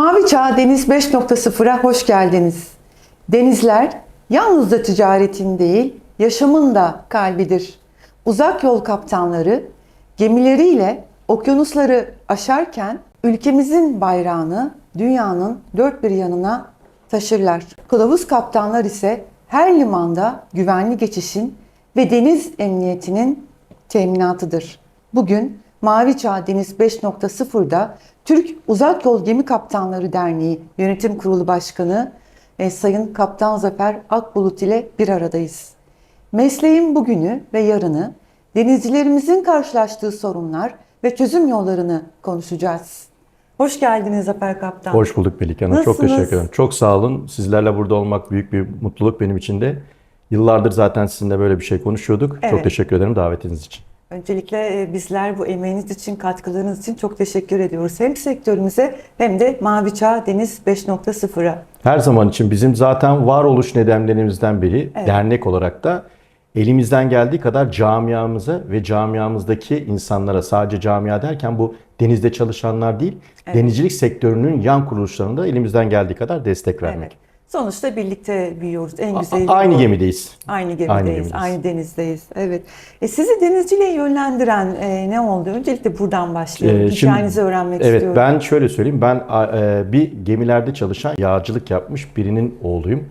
Mavi Çağ Deniz 5.0'a hoş geldiniz. Denizler yalnızca ticaretin değil, yaşamın da kalbidir. Uzak yol kaptanları gemileriyle okyanusları aşarken ülkemizin bayrağını dünyanın dört bir yanına taşırlar. Kılavuz kaptanlar ise her limanda güvenli geçişin ve deniz emniyetinin teminatıdır. Bugün Mavi Çağ Deniz 5.0'da Türk Uzak Yol Gemi Kaptanları Derneği Yönetim Kurulu Başkanı e, Sayın Kaptan Zafer Akbulut ile bir aradayız. Mesleğin bugünü ve yarını, denizcilerimizin karşılaştığı sorunlar ve çözüm yollarını konuşacağız. Hoş geldiniz Zafer Kaptan. Hoş bulduk Melike Hanım. Çok teşekkür ederim. Çok sağ olun. Sizlerle burada olmak büyük bir mutluluk benim için de. Yıllardır zaten sizinle böyle bir şey konuşuyorduk. Evet. Çok teşekkür ederim davetiniz için. Öncelikle e, bizler bu emeğiniz için, katkılarınız için çok teşekkür ediyoruz. Hem sektörümüze hem de Mavi Çağ Deniz 5.0'a. Her zaman için bizim zaten varoluş nedenlerimizden biri Evet. dernek olarak da elimizden geldiği kadar camiamıza ve camiamızdaki insanlara sadece camia derken bu denizde çalışanlar değil, denizcilik sektörünün yan kuruluşlarında elimizden geldiği kadar destek vermek. Evet. Sonuçta birlikte büyüyoruz. En güzeli Aynı bu. gemideyiz. Aynı gemideyiz, Aynı aynı, gemideyiz. denizdeyiz. Evet. E, sizi denizciliğe yönlendiren e, ne oldu? Öncelikle buradan başlayalım. Ee, şimdi- Hikayenizi öğrenmek evet, istiyorum. ben şöyle söyleyeyim. Ben e, bir gemilerde çalışan yağcılık yapmış birinin oğluyum.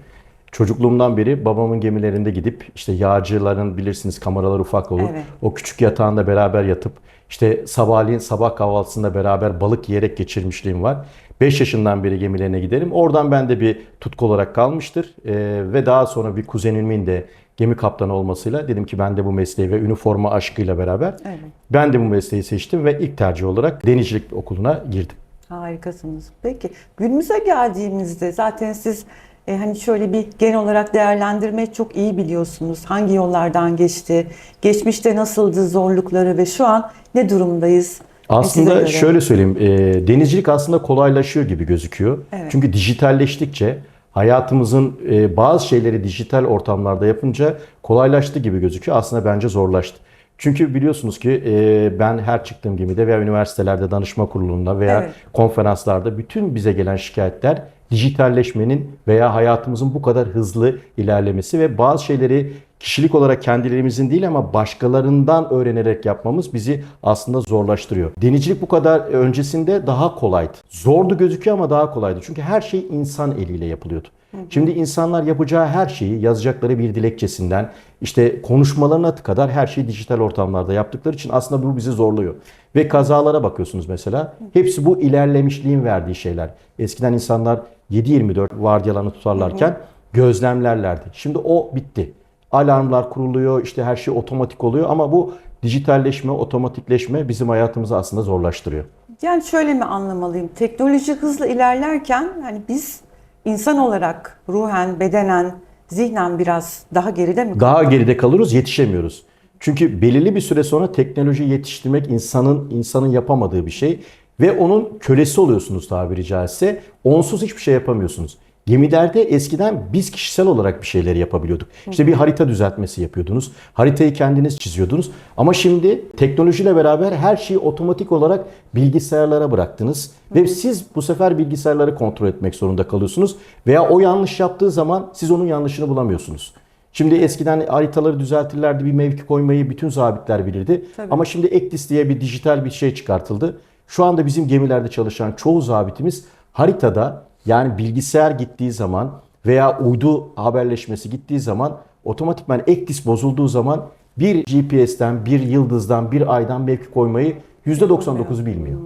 Çocukluğumdan beri babamın gemilerinde gidip işte yağcıların bilirsiniz kameralar ufak olur. Evet. O küçük yatağında beraber yatıp işte sabahleyin sabah kahvaltısında beraber balık yiyerek geçirmişliğim var. 5 yaşından beri gemilerine giderim. Oradan bende bir tutku olarak kalmıştır. Ee, ve daha sonra bir kuzenimin de gemi kaptanı olmasıyla dedim ki ben de bu mesleği ve üniforma aşkıyla beraber Evet. ben de bu mesleği seçtim ve ilk tercih olarak denizcilik okuluna girdim. Harikasınız. Peki günümüze geldiğimizde zaten siz e, hani şöyle bir genel olarak değerlendirmeyi çok iyi biliyorsunuz. Hangi yollardan geçti, geçmişte nasıldı zorlukları ve şu an ne durumdayız? Aslında şöyle söyleyeyim, e, denizcilik aslında kolaylaşıyor gibi gözüküyor. Evet. Çünkü dijitalleştikçe hayatımızın e, bazı şeyleri dijital ortamlarda yapınca kolaylaştı gibi gözüküyor. Aslında bence zorlaştı. Çünkü biliyorsunuz ki e, ben her çıktığım gemide veya üniversitelerde danışma kurulunda veya Evet. konferanslarda bütün bize gelen şikayetler dijitalleşmenin veya hayatımızın bu kadar hızlı ilerlemesi ve bazı şeyleri kişilik olarak kendilerimizin değil ama başkalarından öğrenerek yapmamız bizi aslında zorlaştırıyor. Denizcilik bu kadar öncesinde daha kolaydı. Zordu gözüküyor ama daha kolaydı. Çünkü her şey insan eliyle yapılıyordu. Şimdi insanlar yapacağı her şeyi yazacakları bir dilekçesinden işte konuşmalarına kadar her şeyi dijital ortamlarda yaptıkları için aslında bu bizi zorluyor. Ve kazalara bakıyorsunuz mesela. Hepsi bu ilerlemişliğin verdiği şeyler. Eskiden insanlar 7-24 vardiyalarını tutarlarken gözlemlerlerdi. Şimdi o bitti. Alarmlar kuruluyor, işte her şey otomatik oluyor ama bu dijitalleşme, otomatikleşme bizim hayatımızı aslında zorlaştırıyor. Yani şöyle mi anlamalıyım? Teknoloji hızlı ilerlerken hani biz insan olarak ruhen, bedenen, zihnen biraz daha geride mi Daha geride kalırız, yetişemiyoruz. Çünkü belirli bir süre sonra teknoloji yetiştirmek insanın insanın yapamadığı bir şey ve onun kölesi oluyorsunuz tabiri caizse. Onsuz hiçbir şey yapamıyorsunuz. Gemilerde eskiden biz kişisel olarak bir şeyleri yapabiliyorduk. İşte bir harita düzeltmesi yapıyordunuz. Haritayı kendiniz çiziyordunuz. Ama şimdi teknolojiyle beraber her şeyi otomatik olarak bilgisayarlara bıraktınız. Ve siz bu sefer bilgisayarları kontrol etmek zorunda kalıyorsunuz. Veya o yanlış yaptığı zaman siz onun yanlışını bulamıyorsunuz. Şimdi eskiden haritaları düzeltirlerdi, bir mevki koymayı bütün zabitler bilirdi. Tabii. Ama şimdi Ektis diye bir dijital bir şey çıkartıldı. Şu anda bizim gemilerde çalışan çoğu zabitimiz haritada yani bilgisayar gittiği zaman veya uydu haberleşmesi gittiği zaman otomatikman Ektis bozulduğu zaman bir GPS'ten, bir yıldızdan, bir aydan mevki koymayı %99'u bilmiyor.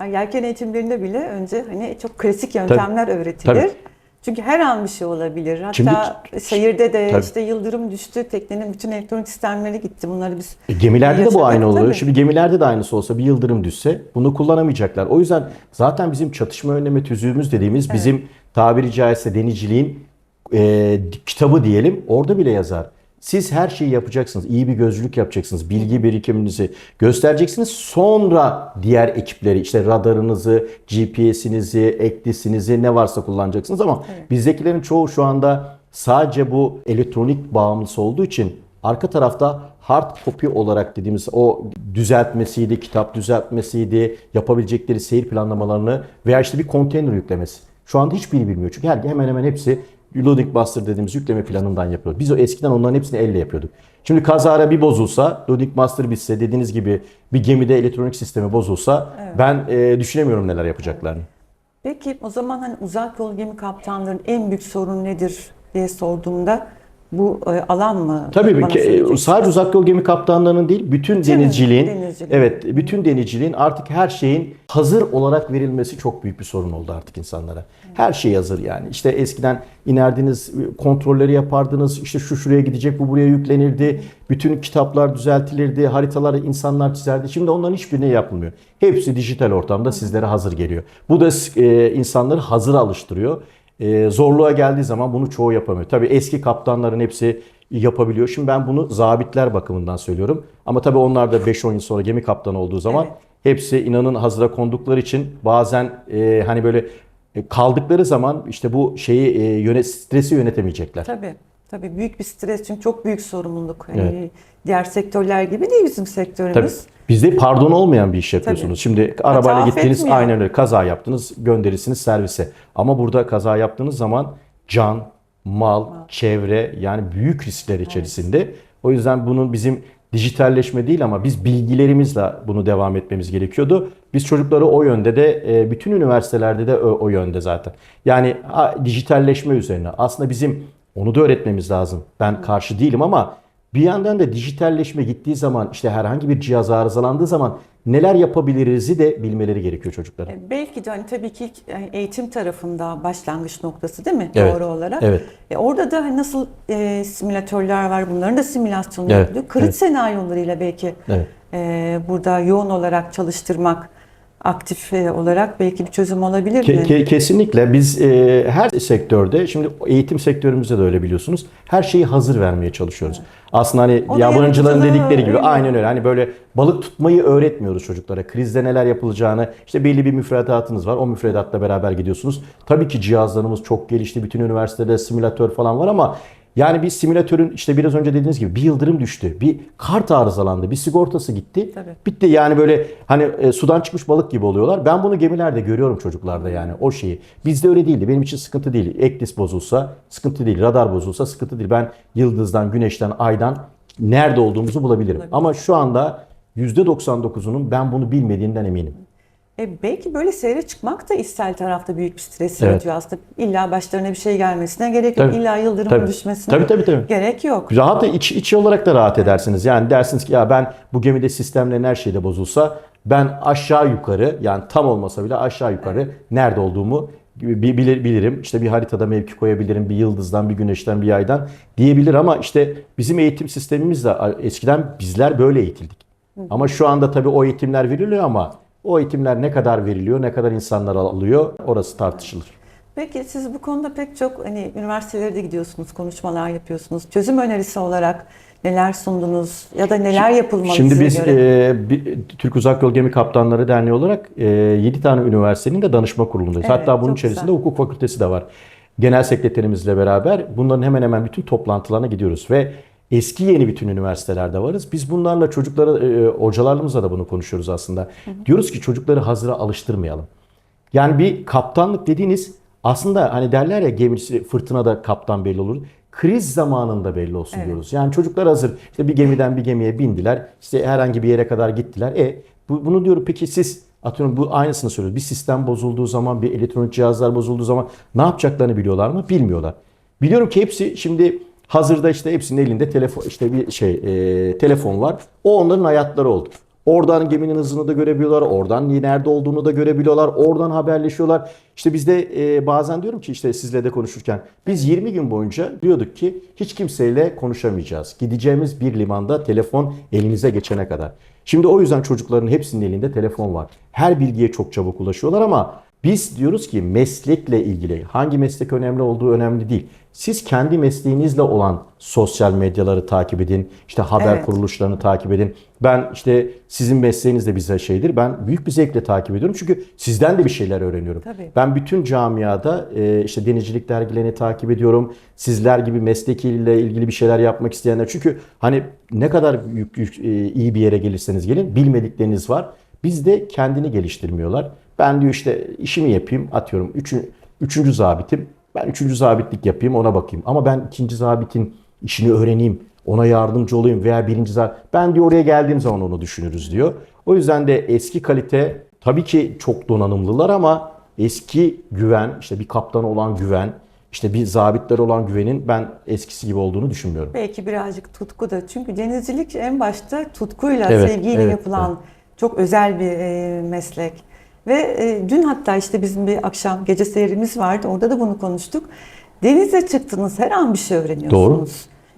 Yani yelken eğitimlerinde bile önce hani çok klasik yöntemler öğretilir. Tabii. Çünkü her an bir şey olabilir. Hatta Şimdi- şehirde de Tabii. işte yıldırım düştü, teknenin bütün elektronik sistemleri gitti. Bunları biz E, gemilerde de bu aynı oluyor. tabii. Şimdi gemilerde de aynısı olsa bir yıldırım düşse bunu kullanamayacaklar. O yüzden zaten bizim çatışma önleme tüzüğümüz dediğimiz bizim tabiri caizse denizciliğin e, kitabı diyelim orada bile yazar. Siz her şeyi yapacaksınız. İyi bir gözcülük yapacaksınız. Bilgi birikiminizi göstereceksiniz. Sonra diğer ekipleri işte radarınızı, GPS'inizi, eklisinizi ne varsa kullanacaksınız ama bizdekilerin çoğu şu anda sadece bu elektronik bağımlısı olduğu için Arka tarafta hard copy olarak dediğimiz o düzeltmesiydi, kitap düzeltmesiydi, yapabilecekleri seyir planlamalarını veya işte bir konteyner yüklemesi. Şu anda hiçbiri bilmiyor. Çünkü her, hemen hemen hepsi Loading Master dediğimiz yükleme planından yapıyor. Biz o eskiden onların hepsini elle yapıyorduk. Şimdi kazara bir bozulsa, Loading Master bitse, dediğiniz gibi bir gemide elektronik sistemi bozulsa ben e, düşünemiyorum neler yapacaklarını. Peki o zaman hani uzak yol gemi kaptanlarının en büyük sorunu nedir diye sorduğumda bu e, alan mı? Tabii ki, e, sadece uzak yol gemi kaptanlarının değil, bütün denizciliğin, denizcilik. evet, bütün denizciliğin artık her şeyin hazır olarak verilmesi çok büyük bir sorun oldu artık insanlara. Her şey hazır yani. İşte eskiden inerdiniz, kontrolleri yapardınız, işte şu şuraya gidecek, bu buraya yüklenirdi. Bütün kitaplar düzeltilirdi, haritalar insanlar çizerdi. Şimdi onların hiçbirine yapılmıyor. Hepsi dijital ortamda sizlere hazır geliyor. Bu da e, insanları hazır alıştırıyor. E, zorluğa geldiği zaman bunu çoğu yapamıyor. Tabii eski kaptanların hepsi yapabiliyor. Şimdi ben bunu zabitler bakımından söylüyorum. Ama tabii onlar da 5-10 yıl sonra gemi kaptanı olduğu zaman Evet. hepsi inanın hazıra kondukları için bazen e, hani böyle e, kaldıkları zaman işte bu şeyi e, yönet stresi yönetemeyecekler. Tabii. Tabii büyük bir stres çünkü çok büyük sorumluluk. Hani Evet. diğer sektörler gibi değil bizim sektörümüz. Tabii. Bizde pardon olmayan bir iş yapıyorsunuz. Şimdi arabayla gittiniz affetmiyor. aynen öyle kaza yaptınız gönderirsiniz servise. Ama burada kaza yaptığınız zaman can, mal, çevre yani büyük riskler içerisinde. O yüzden bunun bizim dijitalleşme değil ama biz bilgilerimizle bunu devam etmemiz gerekiyordu. Biz çocukları o yönde de e, bütün üniversitelerde de o, o yönde zaten. Yani dijitalleşme üzerine aslında bizim onu da öğretmemiz lazım. Ben karşı değilim ama bir yandan da dijitalleşme gittiği zaman işte herhangi bir cihaz arızalandığı zaman neler yapabiliriz'i de bilmeleri gerekiyor çocuklara. E, Belki de hani tabii ki e, eğitim tarafında başlangıç noktası değil mi? Evet, Doğru olarak. evet. E, orada da hani nasıl e, simülatörler var bunların da simülasyonu Evet, yapılıyor. Kriz evet. senaryolarıyla belki Evet. e, burada yoğun olarak çalıştırmak aktif e, olarak belki bir çözüm olabilir mi? ke- kesinlikle biz e, her sektörde şimdi eğitim sektörümüzde de öyle biliyorsunuz. Her şeyi hazır vermeye çalışıyoruz. Aslında hani yabancıların dedikleri gibi öyle. aynen öyle. Hani böyle balık tutmayı öğretmiyoruz çocuklara. Krizde neler yapılacağını işte belli bir müfredatınız var. O müfredatla beraber gidiyorsunuz. Tabii ki cihazlarımız çok gelişti. Bütün üniversitede simülatör falan var ama yani bir simülatörün işte biraz önce dediğiniz gibi bir yıldırım düştü. Bir kart arızalandı. Bir sigortası gitti. Tabii. Bitti yani böyle hani e, sudan çıkmış balık gibi oluyorlar. Ben bunu gemilerde görüyorum çocuklarda yani o şeyi. Bizde öyle değildi. Benim için sıkıntı değil. Eklis bozulsa sıkıntı değil. Radar bozulsa sıkıntı değil. Ben yıldızdan, güneşten, aydan nerede olduğumuzu bulabilirim. Ama şu anda %99'unun ben bunu bilmediğinden eminim. E, belki böyle seyre çıkmak da içsel tarafta büyük bir stres Evet. yaratıyor aslında. İlla başlarına bir şey gelmesine gerek yok. Tabii. İlla yıldırım Tabii. düşmesine Tabii, tabii, tabii. gerek yok. Rahat iç, içi olarak da rahat edersiniz. Yani dersiniz ki ya ben bu gemide sistemlerin her şeyde bozulsa ben aşağı yukarı yani tam olmasa bile aşağı yukarı nerede olduğumu bi- bilir, bilirim. İşte bir haritada mevki koyabilirim. Bir yıldızdan, bir güneşten, bir aydan diyebilir ama işte bizim eğitim sistemimizde eskiden bizler böyle eğitildik. Ama şu anda tabii o eğitimler veriliyor ama o eğitimler ne kadar veriliyor, ne kadar insanlar alıyor orası tartışılır. Peki siz bu konuda pek çok hani üniversitelere de gidiyorsunuz, konuşmalar yapıyorsunuz. Çözüm önerisi olarak neler sundunuz ya da neler yapılmalı Şimdi biz göre? e, bir- Türk Uzak Yol Gemi Kaptanları Derneği olarak e, 7 tane üniversitenin de danışma kurulundayız. Evet, Hatta bunun içerisinde güzel. hukuk fakültesi de var. Genel sekreterimizle beraber bunların hemen hemen bütün toplantılarına gidiyoruz ve eski yeni bütün üniversitelerde varız. Biz bunlarla çocuklara, e, hocalarımızla da bunu konuşuyoruz aslında. Diyoruz ki çocukları hazıra alıştırmayalım. Yani bir kaptanlık dediğiniz aslında hani derler ya gemisi fırtınada kaptan belli olur. Kriz zamanında belli olsun Evet. diyoruz. Yani çocuklar hazır. İşte bir gemiden bir gemiye bindiler. İşte herhangi bir yere kadar gittiler. E bu, bunu diyorum peki siz atıyorum bu aynısını söylüyoruz. Bir sistem bozulduğu zaman, bir elektronik cihazlar bozulduğu zaman ne yapacaklarını biliyorlar mı? Bilmiyorlar. Biliyorum ki hepsi şimdi hazırda işte hepsinin elinde telefon işte bir şey e, telefon var. O onların hayatları oldu. Oradan geminin hızını da görebiliyorlar. Oradan nerede olduğunu da görebiliyorlar. Oradan haberleşiyorlar. İşte bizde e, bazen diyorum ki işte sizle de konuşurken biz 20 gün boyunca diyorduk ki hiç kimseyle konuşamayacağız. Gideceğimiz bir limanda telefon elinize geçene kadar. Şimdi o yüzden çocukların hepsinin elinde telefon var. Her bilgiye çok çabuk ulaşıyorlar ama Biz diyoruz ki meslekle ilgili hangi meslek önemli olduğu önemli değil. Siz kendi mesleğinizle olan sosyal medyaları takip edin. işte haber Evet. kuruluşlarını takip edin. Ben işte sizin mesleğiniz de bize şeydir. Ben büyük bir zevkle takip ediyorum. Çünkü sizden de bir şeyler öğreniyorum. Tabii. Ben bütün camiada e, işte denizcilik dergilerini takip ediyorum. Sizler gibi meslekiyle ilgili bir şeyler yapmak isteyenler. Çünkü hani ne kadar yük- yük- e, iyi bir yere gelirseniz gelin bilmedikleriniz var. Bizde kendini geliştirmiyorlar. Ben diyor işte işimi yapayım atıyorum. Üçü, üçüncü zabitim. Ben üçüncü zabitlik yapayım ona bakayım. Ama ben ikinci zabitin işini öğreneyim. Ona yardımcı olayım veya birinci zabit. Ben diyor oraya geldiğim zaman onu düşünürüz diyor. O yüzden de eski kalite tabii ki çok donanımlılar ama eski güven, işte bir kaptan olan güven, işte bir zabitler olan güvenin ben eskisi gibi olduğunu düşünmüyorum. Belki birazcık tutku da. Çünkü denizcilik en başta tutkuyla, Evet, sevgiyle evet, yapılan çok özel bir e, meslek. Ve e, dün hatta işte bizim bir akşam gece seyrimiz vardı. Orada da bunu konuştuk. Denize çıktınız her an bir şey öğreniyorsunuz. Doğru.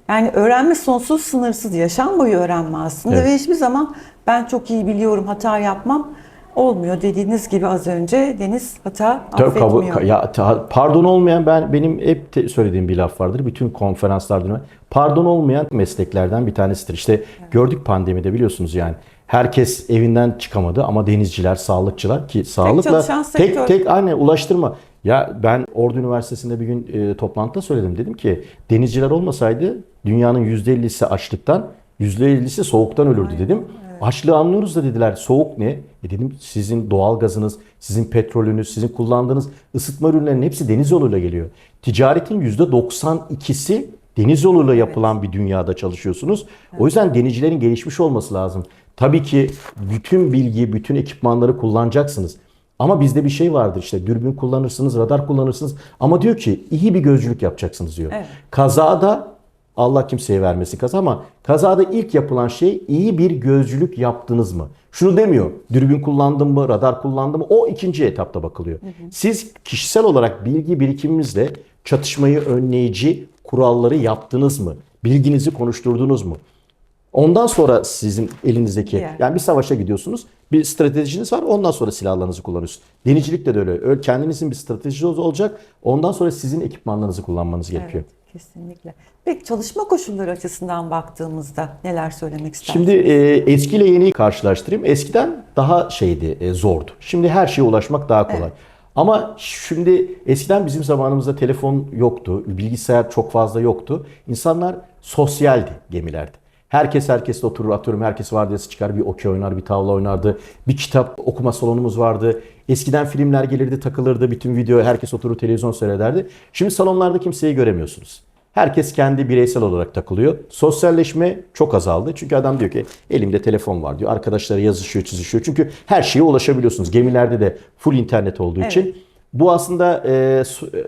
Yani öğrenme sonsuz sınırsız. Yaşam boyu öğrenme aslında. Evet. Ve hiçbir zaman ben çok iyi biliyorum hata yapmam olmuyor. Dediğiniz gibi az önce Deniz hata Tabii kabul- affetmiyor. ya ta- pardon olmayan ben benim hep te- söylediğim bir laf vardır. Bütün konferanslarda pardon olmayan mesleklerden bir tanesidir. İşte gördük pandemide biliyorsunuz yani. Herkes evinden çıkamadı ama denizciler, sağlıkçılar ki sağlıkla sektör. tek tek aynı ulaştırma. Ya ben Ordu Üniversitesi'nde bir gün e, toplantıda söyledim. Dedim ki denizciler olmasaydı dünyanın %50'si açlıktan, %50'si soğuktan ölürdü dedim. Açlığı anlıyoruz da dediler. Soğuk ne? E dedim sizin doğal gazınız, sizin petrolünüz, sizin kullandığınız ısıtma ürünlerinin hepsi deniz yoluyla geliyor. Ticaretin %92'si deniz yoluyla yapılan bir dünyada çalışıyorsunuz. O yüzden denizcilerin gelişmiş olması lazım. Tabii ki bütün bilgi, bütün ekipmanları kullanacaksınız. Ama bizde bir şey vardır işte dürbün kullanırsınız, radar kullanırsınız. Ama diyor ki iyi bir gözcülük yapacaksınız diyor. Evet. Kazada Allah kimseye vermesin kaza ama kazada ilk yapılan şey iyi bir gözcülük yaptınız mı? Şunu demiyor. Dürbün kullandım mı, radar kullandım mı? O ikinci etapta bakılıyor. Siz kişisel olarak bilgi birikiminizle çatışmayı önleyici kuralları yaptınız mı? Bilginizi konuşturdunuz mu? Ondan sonra sizin elinizdeki Diğer. yani bir savaşa gidiyorsunuz. Bir stratejiniz var. Ondan sonra silahlarınızı kullanıyorsunuz. Denizcilikte de öyle. Öyle Kendinizin bir stratejiniz olacak. Ondan sonra sizin ekipmanlarınızı kullanmanız gerekiyor. Evet, kesinlikle. Peki çalışma koşulları açısından baktığımızda neler söylemek istersiniz? Şimdi e, eskiyle yeniyi karşılaştırayım. Eskiden daha şeydi, e, zordu. Şimdi her şeye ulaşmak daha kolay. Evet. Ama şimdi eskiden bizim zamanımızda telefon yoktu, bilgisayar çok fazla yoktu. İnsanlar sosyaldi gemilerde. Herkes herkesle oturur atıyorum. Herkes vardiyası çıkar bir okey oynar, bir tavla oynardı. Bir kitap okuma salonumuz vardı. Eskiden filmler gelirdi, takılırdı. Bütün video herkes oturur televizyon seyrederdi. Şimdi salonlarda kimseyi göremiyorsunuz. Herkes kendi bireysel olarak takılıyor. Sosyalleşme çok azaldı. Çünkü adam diyor ki elimde telefon var diyor. Arkadaşları yazışıyor, çizişiyor. Çünkü her şeye ulaşabiliyorsunuz. Gemilerde de full internet olduğu Evet. için. Bu aslında e,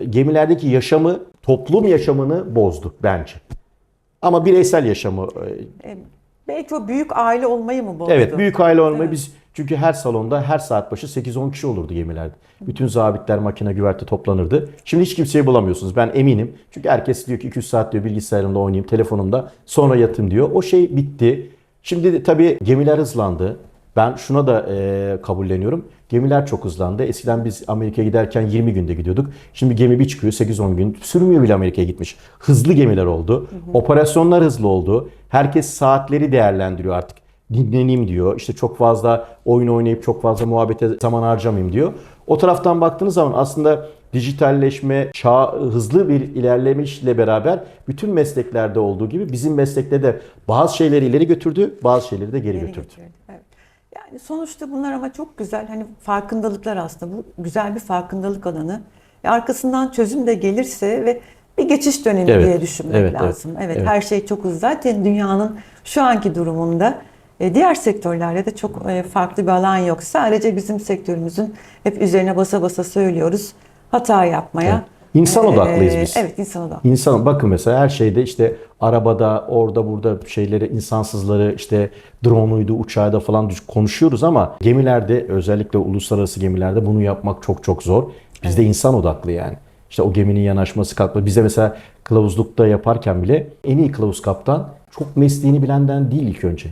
gemilerdeki yaşamı, toplum yaşamını bozdu bence. Ama bireysel yaşamı e, E, Belki o büyük aile olmayı mı bozdu? Evet büyük aile olmayı biz çünkü her salonda her saat başı 8-10 kişi olurdu gemilerde. Bütün zabitler makine güverte toplanırdı. Şimdi hiç kimseyi bulamıyorsunuz ben eminim. Çünkü herkes diyor ki 200 saat diyor bilgisayarımda oynayayım telefonumda sonra yatayım diyor. O şey bitti. Şimdi tabii gemiler hızlandı. Ben şuna da e, kabulleniyorum. Gemiler çok hızlandı. Eskiden biz Amerika'ya giderken 20 günde gidiyorduk. Şimdi gemi bir çıkıyor 8-10 gün. Sürmüyor bile Amerika'ya gitmiş. Hızlı gemiler oldu. Operasyonlar hızlı oldu. Herkes saatleri değerlendiriyor artık. Dinleneyim diyor. İşte çok fazla oyun oynayıp çok fazla muhabbete zaman harcamayayım diyor. O taraftan baktığınız zaman aslında dijitalleşme, çağ hızlı bir ilerlemişle beraber bütün mesleklerde olduğu gibi bizim meslekte de bazı şeyleri ileri götürdü, bazı şeyleri de geri Geri götürdü. götürdü, Evet. Yani sonuçta bunlar ama çok güzel hani farkındalıklar aslında. Bu güzel bir farkındalık alanı. E, arkasından çözüm de gelirse ve bir geçiş dönemi Evet, diye düşünmek evet, evet, lazım. Evet, evet. her şey çok hızlı. Zaten dünyanın şu anki durumunda e, diğer sektörlerde de çok e, farklı bir alan yok. Sadece bizim sektörümüzün hep üzerine basa basa söylüyoruz. Hata yapmaya. Evet. İnsan odaklıyız E, biz. Evet, insan odaklı. İnsan bakın mesela her şeyde işte arabada orada burada şeyleri insansızları işte drone'uydu uçağda falan konuşuyoruz ama gemilerde özellikle uluslararası gemilerde bunu yapmak çok çok zor. Bizde insan odaklı yani. İşte o geminin yanaşması kalkma. Bize mesela kılavuzlukta yaparken bile en iyi kılavuz kaptan çok mesleğini bilenden değil ilk önce.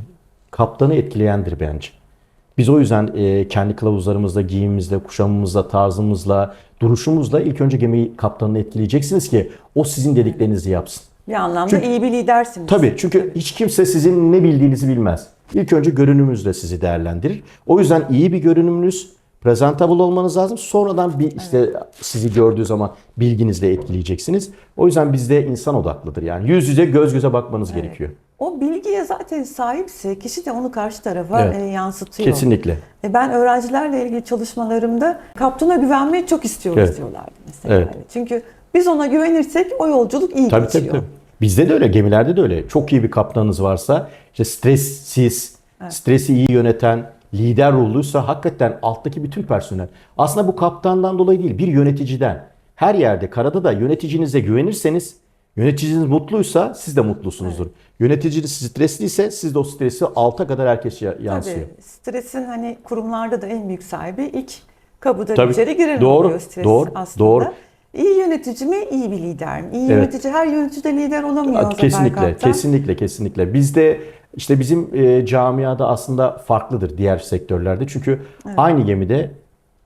Kaptanı etkileyendir bence. Biz o yüzden e, kendi kılavuzlarımızla, giyimimizle, kuşamımızla, tarzımızla, duruşumuzla ilk önce gemi kaptanını etkileyeceksiniz ki o sizin dediklerinizi yapsın. Bir anlamda Çünkü- iyi bir lidersiniz. Tabii çünkü hiç kimse sizin ne bildiğinizi bilmez. İlk önce görünümünüzle sizi değerlendirir. O yüzden iyi bir görünümünüz, presentable olmanız lazım. Sonradan bir işte sizi gördüğü zaman bilginizle etkileyeceksiniz. O yüzden bizde insan odaklıdır. Yani yüz yüze göz göze bakmanız gerekiyor. O bilgiye zaten sahipse kişi de onu karşı tarafa Evet. e, yansıtıyor. Kesinlikle. E, Ben öğrencilerle ilgili çalışmalarımda kaptana güvenmeyi çok istiyoruz Evet. diyorlardı mesela. Evet. Çünkü biz ona güvenirsek o yolculuk iyi Tabii geçiyor. tabii tabii. Bizde de öyle, gemilerde de öyle. Çok iyi bir kaptanınız varsa, işte stressiz, stresi iyi yöneten, lider ruhluysa hakikaten alttaki bütün personel. Aslında bu kaptandan dolayı değil, bir yöneticiden. Her yerde, karada da yöneticinize güvenirseniz, yöneticiniz mutluysa siz de mutlusunuzdur. Yöneticiniz stresliyse siz de o stresi alta kadar herkes ya- yansıyor. Tabii stresin hani kurumlarda da en büyük sahibi ilk kapıda Tabii. içeri giren Doğru, oluyor stres doğru, aslında. doğru. İyi yönetici mi, iyi bir lider mi? İyi Evet. yönetici her yönetici de lider olamıyor Kesinlikle, kaptan. kesinlikle, kesinlikle. Bizde işte bizim e, camiada aslında farklıdır diğer sektörlerde. Çünkü aynı gemide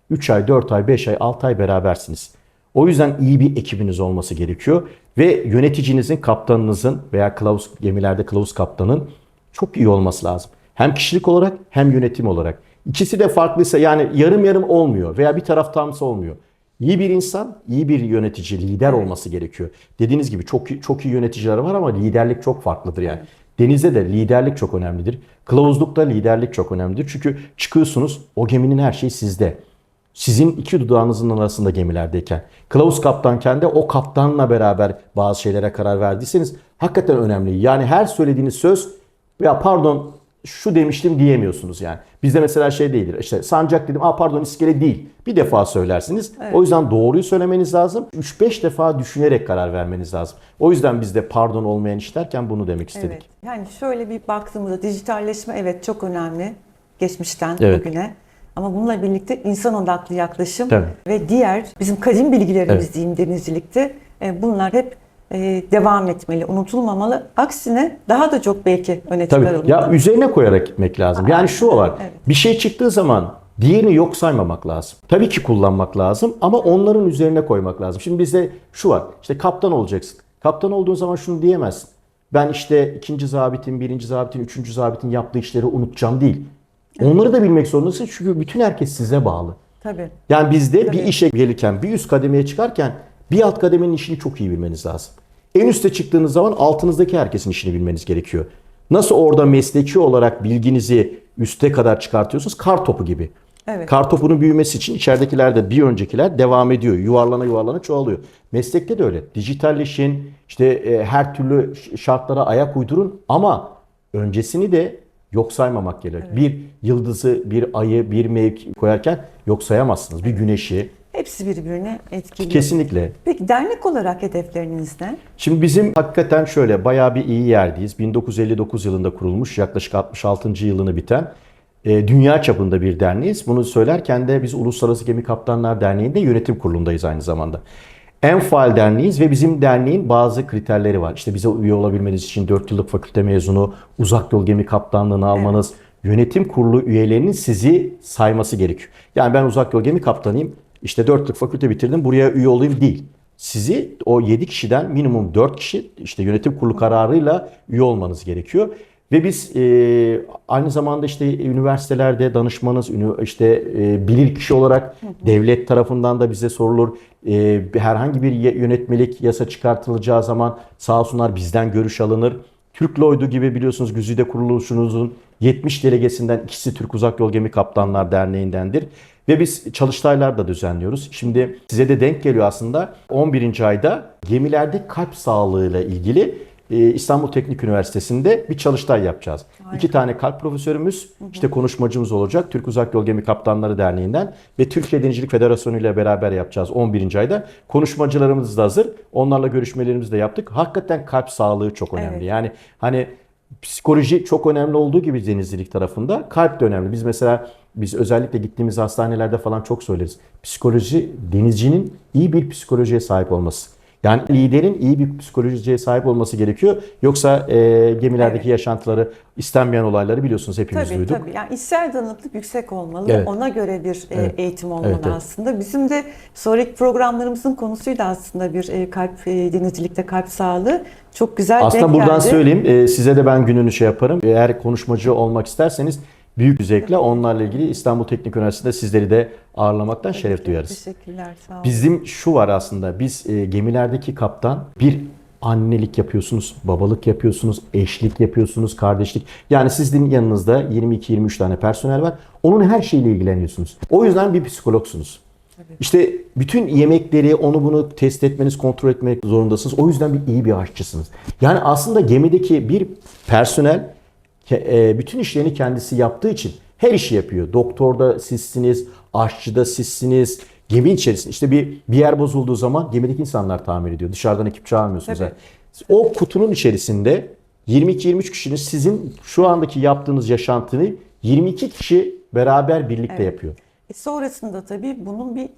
3 ay, 4 ay, 5 ay, 6 ay berabersiniz. O yüzden iyi bir ekibiniz olması gerekiyor. Ve yöneticinizin, kaptanınızın veya kılavuz gemilerde kılavuz kaptanın çok iyi olması lazım. Hem kişilik olarak hem yönetim olarak. İkisi de farklıysa yani yarım yarım olmuyor veya bir taraf tamsa olmuyor. İyi bir insan, iyi bir yönetici, lider olması gerekiyor. Dediğiniz gibi çok çok iyi yöneticiler var ama liderlik çok farklıdır yani. Denizde de liderlik çok önemlidir. Kılavuzlukta liderlik çok önemlidir. Çünkü çıkıyorsunuz o geminin her şeyi sizde. Sizin iki dudağınızın arasında gemilerdeyken. Kılavuz kaptanken de o kaptanla beraber bazı şeylere karar verdiyseniz hakikaten önemli. Yani her söylediğiniz söz ya pardon şu demiştim diyemiyorsunuz yani. Bizde mesela şey değildir. İşte sancak dedim. Aa pardon iskele değil. Bir defa söylersiniz. O yüzden doğruyu söylemeniz lazım. 3-5 defa düşünerek karar vermeniz lazım. O yüzden bizde pardon olmayan iş derken bunu demek istedik. Evet. Yani şöyle bir baktığımızda dijitalleşme evet çok önemli geçmişten Evet. bugüne. Ama bununla birlikte insan odaklı yaklaşım Tabii. ve diğer bizim kadim bilgilerimiz Evet. diyeyim denizcilikte e, bunlar hep e, devam etmeli, unutulmamalı. Aksine daha da çok belki öne Tabii. çıkarılmalı. Ya üzerine koyarak gitmek lazım. Yani şu var. Evet. Bir şey çıktığı zaman diğerini yok saymamak lazım. Tabii ki kullanmak lazım ama onların üzerine koymak lazım. Şimdi bizde şu var. İşte kaptan olacaksın. Kaptan olduğun zaman şunu diyemezsin. Ben işte ikinci zabitin, birinci zabitin, üçüncü zabitin yaptığı işleri unutacağım değil. Onları da bilmek zorundasın çünkü bütün herkes size bağlı. Tabii. Yani bizde Tabii. bir işe gelirken, bir üst kademeye çıkarken bir alt kademenin işini çok iyi bilmeniz lazım. En üste çıktığınız zaman altınızdaki herkesin işini bilmeniz gerekiyor. Nasıl orada mesleki olarak bilginizi üste kadar çıkartıyorsunuz? Kar topu gibi. Evet. Kar topunun büyümesi için içeridekiler de bir öncekiler devam ediyor. Yuvarlana yuvarlana çoğalıyor. Meslekte de öyle. Dijitalleşin, işte e, her türlü şartlara ayak uydurun ama öncesini de yok saymamak gerekiyor. Bir yıldızı, bir ayı, bir mevki koyarken yok sayamazsınız. Bir güneşi. Hepsi birbirine etkili. Kesinlikle. Peki dernek olarak hedefleriniz ne? Şimdi bizim hakikaten şöyle bayağı bir iyi yerdeyiz. 1959 yılında kurulmuş, yaklaşık 66. yılını biten e, dünya çapında bir derneğiz. Bunu söylerken de biz Uluslararası Gemi Kaptanlar Derneği'nde yönetim kurulundayız aynı zamanda. En faal derneğiz ve bizim derneğin bazı kriterleri var. İşte bize üye olabilmeniz için 4 yıllık fakülte mezunu, uzak yol gemi kaptanlığını almanız, yönetim kurulu üyelerinin sizi sayması gerekiyor. Yani ben uzak yol gemi kaptanıyım, işte 4 yıllık fakülte bitirdim, buraya üye olayım değil. Sizi o 7 kişiden minimum 4 kişi işte yönetim kurulu kararıyla üye olmanız gerekiyor. Ve biz e, aynı zamanda işte üniversitelerde danışmanız, işte e, bilir kişi olarak devlet tarafından da bize sorulur. E, herhangi bir yönetmelik yasa çıkartılacağı zaman sağ olsunlar bizden görüş alınır. Türk Lloyd'u gibi biliyorsunuz Güzide kuruluşunuzun 70 delegesinden ikisi Türk Uzak Yol Gemi Kaptanlar Derneği'ndendir. Ve biz çalıştaylar da düzenliyoruz. Şimdi size de denk geliyor aslında 11. ayda gemilerde kalp sağlığıyla ilgili İstanbul Teknik Üniversitesi'nde bir çalıştay yapacağız. İki tane kalp profesörümüz, işte konuşmacımız olacak. Türk Uzak Yol Gemi Kaptanları Derneği'nden ve Türkiye Denizcilik Federasyonu ile beraber yapacağız 11. ayda. Konuşmacılarımız da hazır. Onlarla görüşmelerimizi de yaptık. Hakikaten kalp sağlığı çok önemli. Evet. Yani hani psikoloji çok önemli olduğu gibi denizcilik tarafında kalp de önemli. Biz mesela biz özellikle gittiğimiz hastanelerde falan çok söyleriz. Psikoloji denizcinin iyi bir psikolojiye sahip olması. Yani liderin iyi bir psikolojiye sahip olması gerekiyor. Yoksa e, gemilerdeki Evet. yaşantıları, istenmeyen olayları biliyorsunuz hepimiz Tabii duyduk. tabii. Yani içsel dayanıklık yüksek olmalı. Evet. Ona göre bir e, Evet. eğitim olmalı Evet, evet. aslında. Bizim de sonraki programlarımızın konusuydu aslında bir e, kalp e, denizcilikte kalp sağlığı. Çok güzel Aslında buradan geldi. söyleyeyim size de ben gününü şey yaparım. Eğer konuşmacı olmak isterseniz büyük bir zevkle onlarla ilgili İstanbul Teknik Üniversitesi'nde sizleri de ağırlamaktan şeref duyarız. Teşekkürler sağ olun. Bizim şu var aslında biz e, gemilerdeki kaptan bir annelik yapıyorsunuz, babalık yapıyorsunuz, eşlik yapıyorsunuz, kardeşlik. Yani sizin yanınızda 22-23 tane personel var. Onun her şeyle ilgileniyorsunuz. O yüzden bir psikologsunuz. İşte bütün yemekleri, onu bunu test etmeniz, kontrol etmek zorundasınız. O yüzden bir iyi bir aşçısınız. Yani aslında gemideki bir personel e, bütün işlerini kendisi yaptığı için her işi yapıyor. Doktorda sizsiniz, aşçıda sizsiniz, gemi içerisinde. İşte bir, bir yer bozulduğu zaman gemideki insanlar tamir ediyor. Dışarıdan ekip çağırmıyorsunuz. O kutunun içerisinde 22-23 kişinin sizin şu andaki yaptığınız yaşantıyı 22 kişi beraber birlikte Evet. yapıyor. E sonrasında tabii bunun bir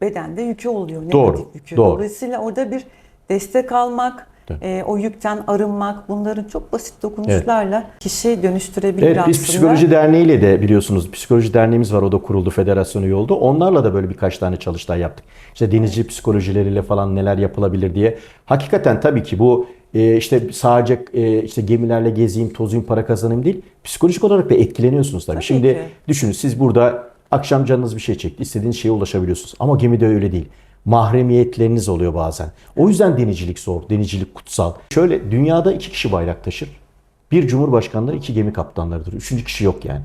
bedende yükü oluyor. Negatif Doğru, yükü. doğru. Dolayısıyla orada bir destek almak. E, o yükten arınmak bunların çok basit dokunuşlarla kişiyi dönüştürebilir Evet biz aslında. Psikoloji Derneği ile de biliyorsunuz Psikoloji Derneğimiz var o da kuruldu federasyonu yolda. Onlarla da böyle birkaç tane çalıştay yaptık. İşte denizci psikolojileriyle falan neler yapılabilir diye. Hakikaten tabii ki bu e, işte sadece e, işte gemilerle gezeyim, tozuyum, para kazanayım değil. Psikolojik olarak da etkileniyorsunuz tabii. Tabii Şimdi ki. düşünün siz burada akşam canınız bir şey çekti. istediğiniz şeye ulaşabiliyorsunuz. Ama gemide öyle değil. Mahremiyetleriniz oluyor bazen. O yüzden denizcilik zor, denizcilik kutsal. Şöyle dünyada iki kişi bayrak taşır. Bir cumhurbaşkanları, iki gemi kaptanlarıdır. Üçüncü kişi yok yani.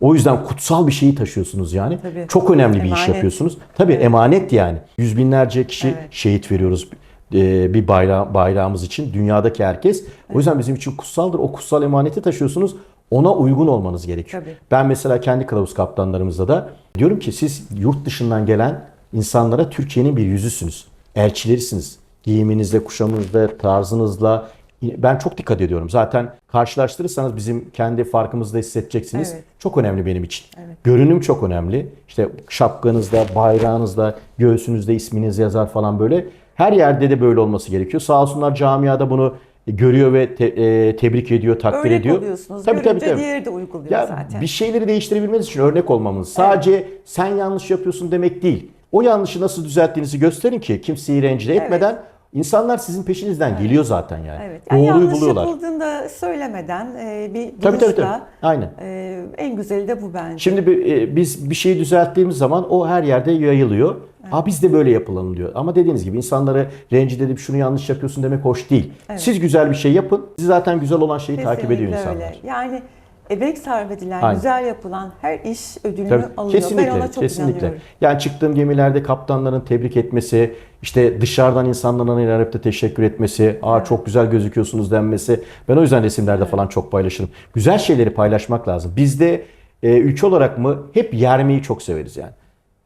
O yüzden kutsal bir şeyi taşıyorsunuz yani. Tabii. Çok önemli bir iş Emanet. yapıyorsunuz. Tabii emanet yani. Yüz binlerce kişi Evet. şehit veriyoruz e, bir bayrağı, bayrağımız için. Dünyadaki herkes. O yüzden bizim için kutsaldır. O kutsal emaneti taşıyorsunuz. Ona uygun olmanız gerekiyor. Tabii. Ben mesela kendi kılavuz kaptanlarımızda da diyorum ki siz yurt dışından gelen insanlara Türkiye'nin bir yüzüsünüz. Elçilerisiniz. Giyiminizle, kuşamınızla, tarzınızla. Ben çok dikkat ediyorum. Zaten karşılaştırırsanız bizim kendi farkımızda hissedeceksiniz. Evet. Çok önemli benim için. Evet. Görünüm çok önemli. İşte şapkanızda, bayrağınızda, göğsünüzde isminiz yazar falan böyle. Her yerde de böyle olması gerekiyor. Sağ olsunlar camiada bunu görüyor ve te- e, tebrik ediyor, takdir Örnek ediyor. oluyorsunuz. Tabii, Görünce tabii, tabii. diğeri de uyguluyor Ya zaten. bir şeyleri değiştirebilmeniz için örnek olmamız. Sadece sen yanlış yapıyorsun demek değil. O yanlışı nasıl düzelttiğinizi gösterin ki kimseyi rencide etmeden insanlar sizin peşinizden geliyor zaten yani. Evet. Yani Doğruyu yanlış buluyorlar. yapıldığında söylemeden e, bir duruşla Tabii tabii tabii. Aynen. e, en güzeli de bu bence. Şimdi bir- e, biz bir şeyi düzelttiğimiz zaman o her yerde yayılıyor. Ha biz de böyle yapılalım diyor. Ama dediğiniz gibi insanları rencide edip şunu yanlış yapıyorsun demek hoş değil. Siz güzel bir şey yapın. Siz zaten güzel olan şeyi takip ediyor Kesinlikle insanlar. öyle. Yani emek sarf edilen, Aynen. güzel yapılan her iş ödülünü Tabii, alıyor. kesinlikle, ben ona çok kesinlikle. inanıyorum. Yani çıktığım gemilerde kaptanların tebrik etmesi, işte dışarıdan insanların ilerleyip de teşekkür etmesi, aa çok güzel gözüküyorsunuz denmesi. Ben o yüzden resimlerde falan çok paylaşırım. Güzel şeyleri paylaşmak lazım. Bizde e, ülke olarak mı hep yermeyi çok severiz yani.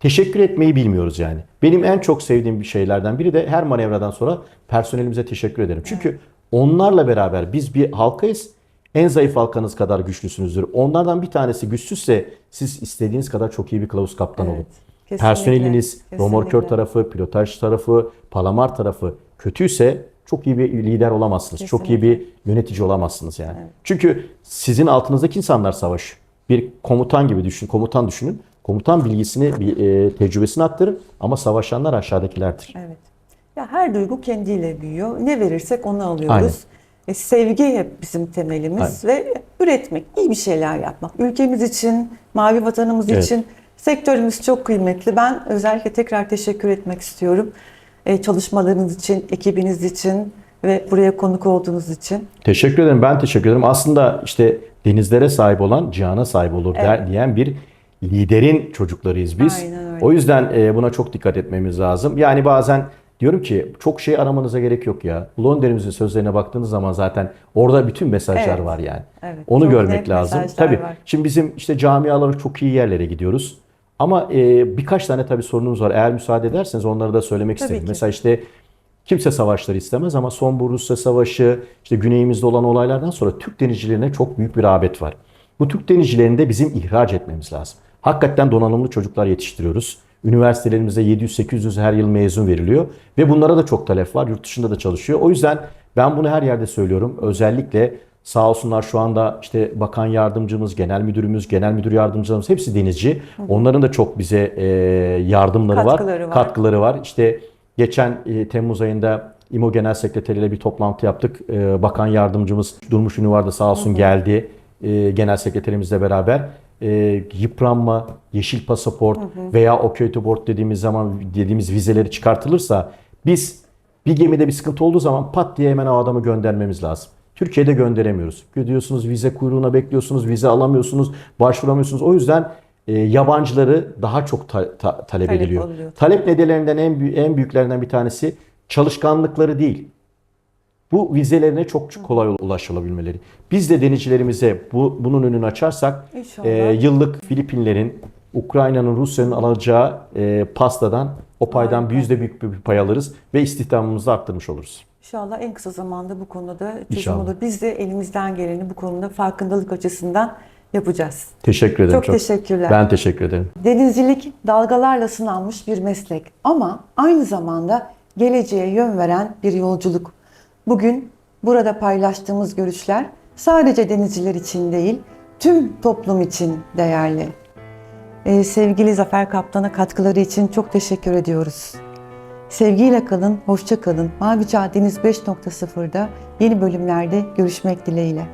Teşekkür etmeyi bilmiyoruz yani. Benim en çok sevdiğim bir şeylerden biri de her manevradan sonra personelimize teşekkür ederim. Çünkü onlarla beraber biz bir halkayız. En zayıf halkanız kadar güçlüsünüzdür. Onlardan bir tanesi güçsüzse siz istediğiniz kadar çok iyi bir kılavuz kaptan Evet, olun. kesinlikle, Personeliniz, kesinlikle. romorkör tarafı, pilotaj tarafı, palamar tarafı kötüyse çok iyi bir lider olamazsınız. Çok iyi bir yönetici olamazsınız yani. Çünkü sizin altınızdaki insanlar savaş. Bir komutan gibi düşün, komutan düşünün. Komutan bilgisini, bir, e, tecrübesini aktarın ama savaşanlar aşağıdakilerdir. Evet. Ya her duygu kendiyle büyüyor. Ne verirsek onu alıyoruz. Aynen. E, sevgi hep bizim temelimiz ve üretmek, iyi bir şeyler yapmak. Ülkemiz için, mavi vatanımız Evet. için sektörümüz çok kıymetli. Ben özellikle tekrar teşekkür etmek istiyorum. E, çalışmalarınız için, ekibiniz için ve buraya konuk olduğunuz için. Teşekkür ederim. Ben teşekkür ederim. Aslında işte denizlere sahip olan cihana sahip olur der, diyen bir liderin çocuklarıyız biz. Aynen öyle. O yüzden e, buna çok dikkat etmemiz lazım. Yani bazen diyorum ki çok şey aramanıza gerek yok ya. Ulu Önder'imizin sözlerine baktığınız zaman zaten orada bütün mesajlar Evet. var yani. Evet, Onu çok görmek lazım. Tabii. var. Şimdi bizim işte camialar çok iyi yerlere gidiyoruz. Ama e, birkaç tane tabii sorunumuz var. Eğer müsaade ederseniz onları da söylemek Tabii isterim. ki. Mesela işte kimse savaşları istemez ama son bu Rusya Savaşı, işte güneyimizde olan olaylardan sonra Türk denizcilerine çok büyük bir rağbet var. Bu Türk denizcilerini de bizim ihraç etmemiz lazım. Hakikaten donanımlı çocuklar yetiştiriyoruz. Üniversitelerimize 700-800 her yıl mezun veriliyor. Ve bunlara da çok talep var. Yurt dışında da çalışıyor. O yüzden ben bunu her yerde söylüyorum. Özellikle sağ olsunlar şu anda işte bakan yardımcımız, genel müdürümüz, genel müdür yardımcılarımız hepsi denizci. Onların da çok bize e, yardımları Katkıları var. var. Katkıları var. İşte geçen e, Temmuz ayında İMO Genel Sekreteriyle bir toplantı yaptık. E, bakan yardımcımız Durmuş Ünüvar da sağ olsun geldi. Genel sekreterimizle beraber e, yıpranma, yeşil pasaport veya o board dediğimiz zaman dediğimiz vizeleri çıkartılırsa biz bir gemide bir sıkıntı olduğu zaman pat diye hemen o adamı göndermemiz lazım. Türkiye'de gönderemiyoruz. Gidiyorsunuz vize kuyruğuna bekliyorsunuz, vize alamıyorsunuz, başvuramıyorsunuz. O yüzden e, yabancıları daha çok ta- ta- talep, Talep ediliyor. oluyor. Talep nedenlerinden en, büyük, en büyüklerinden bir tanesi çalışkanlıkları değil. Bu vizelerine çok çok kolay ulaşılabilmeleri. Biz de denizcilerimize bu, bunun önünü açarsak İnşallah. e, yıllık Filipinlerin, Ukrayna'nın, Rusya'nın alacağı e, pastadan o paydan yüzde büyük bir pay alırız ve istihdamımızı da arttırmış oluruz. İnşallah en kısa zamanda bu konuda çözüm İnşallah. olur. Biz de elimizden geleni bu konuda farkındalık açısından yapacağız. Teşekkür ederim. Çok teşekkürler. Ben teşekkür ederim. Denizcilik dalgalarla sınanmış bir meslek ama aynı zamanda geleceğe yön veren bir yolculuk. Bugün burada paylaştığımız görüşler sadece denizciler için değil, tüm toplum için değerli. Ee, sevgili Zafer Kaptan'a katkıları için çok teşekkür ediyoruz. Sevgiyle kalın, hoşça kalın. Mavi Çağ Deniz 5.0'da yeni bölümlerde görüşmek dileğiyle.